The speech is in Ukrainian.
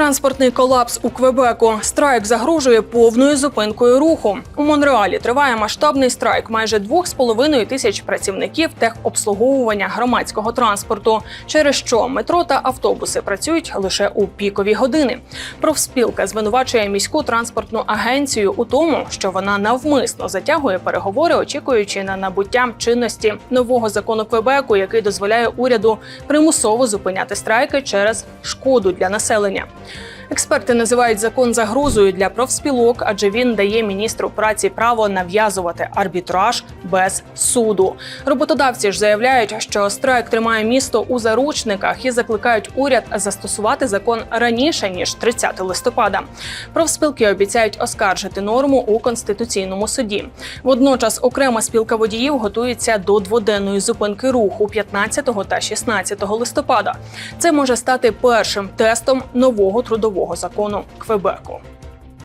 Транспортний колапс у Квебеку. Страйк загрожує повною зупинкою руху. У Монреалі триває масштабний страйк майже 2,5 тисяч працівників техобслуговування громадського транспорту, через що метро та автобуси працюють лише у пікові години. Профспілка звинувачує міську транспортну агенцію у тому, що вона навмисно затягує переговори, очікуючи на набуття чинності нового закону Квебеку, який дозволяє уряду примусово зупиняти страйки через шкоду для населення. Експерти називають закон загрозою для профспілок, адже він дає міністру праці право нав'язувати арбітраж без суду. Роботодавці ж заявляють, що страйк тримає місто у заручниках і закликають уряд застосувати закон раніше ніж 30 листопада. Профспілки обіцяють оскаржити норму у конституційному суді. Водночас окрема спілка водіїв готується до дводенної зупинки руху 15 та 16 листопада. Це може стати першим тестом нового трудового закону Квебеку.